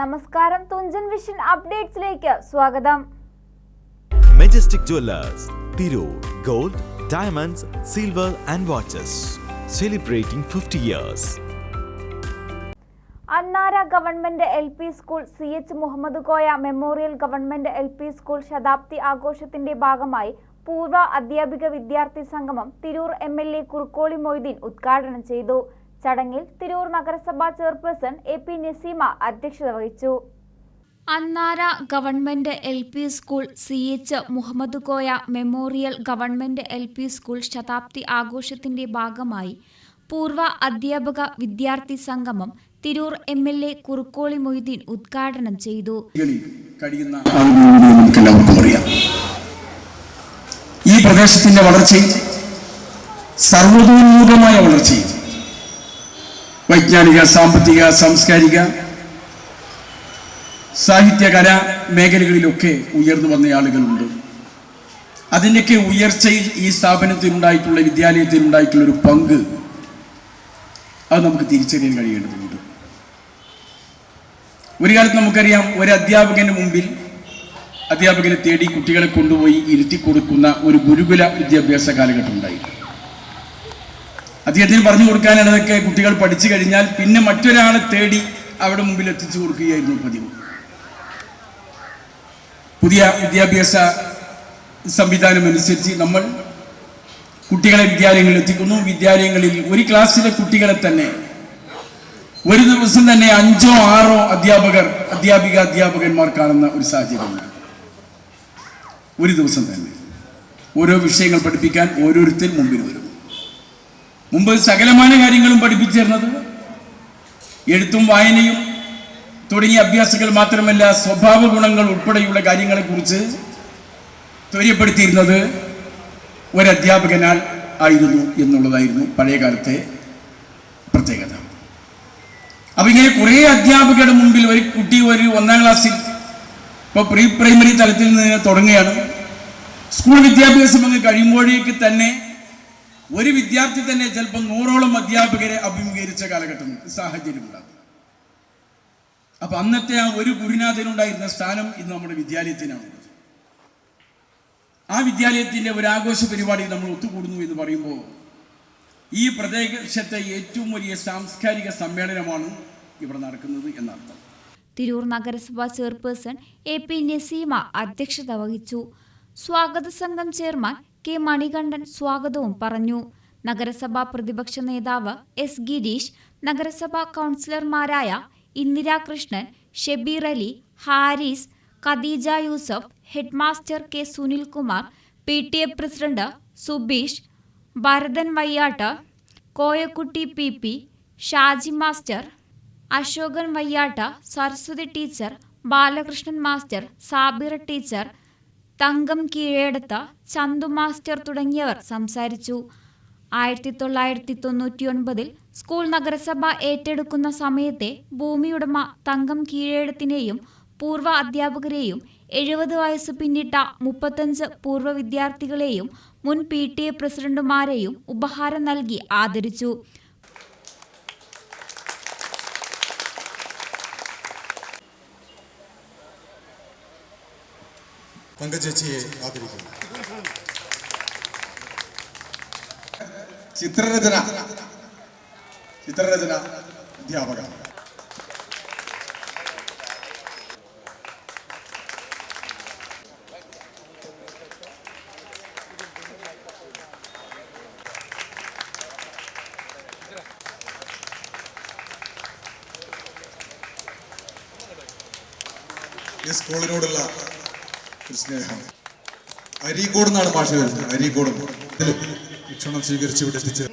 നമസ്കാരം തുഞ്ചൻ വിഷൻ അപ്ഡേറ്റ്സിലേക്ക് സ്വാഗതം. Majestic jewellers Tirur gold diamonds silver and watches celebrating fifty years Annara government L P school C H Muhammad Koya memorial government L P school ശതാബ്ദി ആഘോഷത്തിന്റെ ഭാഗമായി പൂർവ അധ്യാപിക വിദ്യാർത്ഥി സംഗമം Tirur M L A Kurukkoli Moideen ഉദ്ഘാടനം ചെയ്തു. ചടങ്ങിൽ തിരൂർ നഗരസഭാ ചെയർപേഴ്സൺ എ പി നസീമ അധ്യക്ഷത വഹിച്ചു. Annara government L P school C H Muhammad Koya memorial government L P school ശതാബ്ദി ആഘോഷത്തിന്റെ ഭാഗമായി പൂർവ അധ്യാപക വിദ്യാർത്ഥി സംഗമം Tirur M L A Kurukkoli Moideen ഉദ്ഘാടനം ചെയ്തു. ഈ പ്രദേശത്തിന്റെ വളർച്ചയും സർവതോന്മുഖമായ വളർച്ചയും വൈജ്ഞാനിക സാമ്പത്തിക സാംസ്കാരിക സാഹിത്യ മേഖലകളിലൊക്കെ ഉയർന്നു വന്ന ആളുകളുണ്ട്. അതിന്റെയൊക്കെ ഉയർച്ചയിൽ ഈ സ്ഥാപനത്തിനുണ്ടായിട്ടുള്ള വിദ്യാലയത്തിനുണ്ടായിട്ടുള്ള ഒരു പങ്ക് അത് നമുക്ക് തിരിച്ചറിയാൻ കഴിയേണ്ടതുണ്ട്. ഒരു കാലത്ത് നമുക്കറിയാം ഒരു അധ്യാപകന് മുമ്പിൽ അധ്യാപകനെ തേടി കുട്ടികളെ കൊണ്ടുപോയി ഇരുത്തി കൊടുക്കുന്ന ഒരു ഗുരുകുല വിദ്യാഭ്യാസ കാലഘട്ടം ഉണ്ടായിരുന്നു. അദ്ദേഹത്തിന് പറഞ്ഞു കൊടുക്കാനാണ് അതൊക്കെ കുട്ടികൾ പഠിച്ചു കഴിഞ്ഞാൽ പിന്നെ മറ്റൊരാളെ തേടി അവിടെ മുമ്പിൽ എത്തിച്ചു കൊടുക്കുകയായിരുന്നു പതിവ്. പുതിയ വിദ്യാഭ്യാസ സംവിധാനം അനുസരിച്ച് നമ്മൾ കുട്ടികളെ വിദ്യാലയങ്ങളിൽ എത്തിക്കുന്നു. വിദ്യാലയങ്ങളിൽ ഒരു ക്ലാസ്സിലെ കുട്ടികളെ തന്നെ ഒരു ദിവസം തന്നെ അഞ്ചോ ആറോ അധ്യാപകർ അധ്യാപിക അധ്യാപകന്മാർ കാണുന്ന ഒരു സാഹചര്യമുണ്ട്. ഒരു ദിവസം തന്നെ. ഓരോ വിഷയങ്ങൾ പഠിപ്പിക്കാൻ ഓരോരുത്തർ മുമ്പിൽ വരുന്നു മുമ്പ് സകലമായ കാര്യങ്ങളും പഠിപ്പിച്ചിരുന്നത് എഴുത്തും വായനയും തുടങ്ങിയ അഭ്യാസങ്ങൾ മാത്രമല്ല സ്വഭാവ ഗുണങ്ങൾ ഉൾപ്പെടെയുള്ള കാര്യങ്ങളെക്കുറിച്ച് ത്വര്യപ്പെടുത്തിയിരുന്നത് ഒരധ്യാപകനാൽ ആയിരുന്നു എന്നുള്ളതായിരുന്നു പഴയ കാലത്തെ പ്രത്യേകത. അപ്പം ഇങ്ങനെ കുറേ അധ്യാപകരുടെ മുമ്പിൽ ഒരു കുട്ടി ഒരു ഒന്നാം ക്ലാസ്സിൽ ഇപ്പോൾ പ്രീ പ്രൈമറി തലത്തിൽ നിന്ന് തുടങ്ങുകയാണ്. സ്കൂൾ വിദ്യാഭ്യാസം അങ്ങ് കഴിയുമ്പോഴേക്ക് തന്നെ ഒരു വിദ്യാർത്ഥി തന്നെ ചിലപ്പോൾ നൂറോളം അധ്യാപകരെ അഭിമുഖീകരിച്ച കാലഘട്ടം സാഹചര്യം ഉണ്ടാകും. അപ്പൊ അന്നത്തെ ആ ഒരു ഗുരുനാഥനുണ്ടായിരുന്ന സ്ഥാനം ഇന്ന് നമ്മുടെ വിദ്യാലയത്തിനാണുള്ളത്. ആ വിദ്യാലയത്തിന്റെ ഒരു ആഘോഷ പരിപാടി നമ്മൾ ഒത്തുകൂടുന്നു എന്ന് പറയുമ്പോൾ ഈ പ്രദേശത്തെ ഏറ്റവും വലിയ സാംസ്കാരിക സമ്മേളനമാണ് ഇവിടെ നടക്കുന്നത് എന്നർത്ഥം. തിരൂർ നഗരസഭാ ചെയർപേഴ്സൺ എ പി നസീമ അധ്യക്ഷത വഹിച്ചു. സ്വാഗത സംഘം ചെയർമാൻ കെ മണികണ്ഠൻ സ്വാഗതവും പറഞ്ഞു. നഗരസഭാ പ്രതിപക്ഷ നേതാവ് എസ് ഗിരീഷ് നഗരസഭാ കൗൺസിലർമാരായ Indirakrishnan Shebeer Ali Haris Khadeeja Yusuf headmaster K Sunilkumar P T A president Subeesh Bharathan Vayyattu Koyakkutty P P Shaji master Ashokan Vayyatta Saraswathi teacher Balakrishnan master Sabira teacher Thankam Keezhedath Chanthu master തുടങ്ങിയവർ സംസാരിച്ചു. ആയിരത്തി തൊള്ളായിരത്തി തൊണ്ണൂറ്റിയൊൻപതിൽ school നഗരസഭ ഏറ്റെടുക്കുന്ന സമയത്തെ ഭൂമിയുടമ തങ്കം കീഴേടത്തിനെയും പൂർവ അധ്യാപകരെയും എഴുപത് വയസ്സ് പിന്നിട്ട മുപ്പത്തഞ്ച് പൂർവ വിദ്യാർത്ഥികളെയും മുൻ പി ടി എ പ്രസിഡന്റുമാരെയും ഉപഹാരം നൽകി ആദരിച്ചു. തങ്കച്ചേച്ചിയെ ആദരിക്കുന്നു. ചിത്രരചന. ചിത്രരചന അധ്യാപക ഈ സ്കൂളിനോടുള്ള സ്നേഹം. അരീക്കോട് നിന്നാണ് ഭാഷ വരുന്നത്. അരീക്കോട്. ഭക്ഷണം സ്വീകരിച്ച് ഇവിടെ എത്തിച്ച്.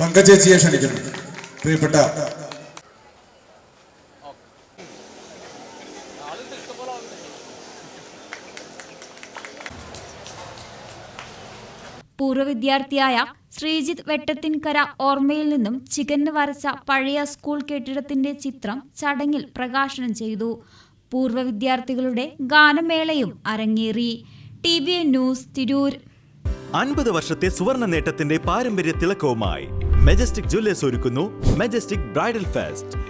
പങ്കജേച്ചിയെ ക്ഷണിക്കുന്നു പ്രിയപ്പെട്ട പൂർവ വിദ്യാർത്ഥിയായ ശ്രീജിത്ത് വെട്ടത്തിൻകര ഓർമ്മയിൽ നിന്നും ചികന്ന് വരച്ച പഴയ സ്കൂൾ കെട്ടിടത്തിന്റെ ചിത്രം ചടങ്ങിൽ പ്രകാശനം ചെയ്തു. പൂർവ വിദ്യാർത്ഥികളുടെ ഗാനമേളയും അരങ്ങേറി. T V news Tirur. അൻപത് വർഷത്തെ സുവർണ നേട്ടത്തിന്റെ പാരമ്പര്യ തിളക്കവുമായി മെജസ്റ്റിക് ജ്വല്ലേഴ്സ് ഒരുക്കുന്നു Majestic bridal fest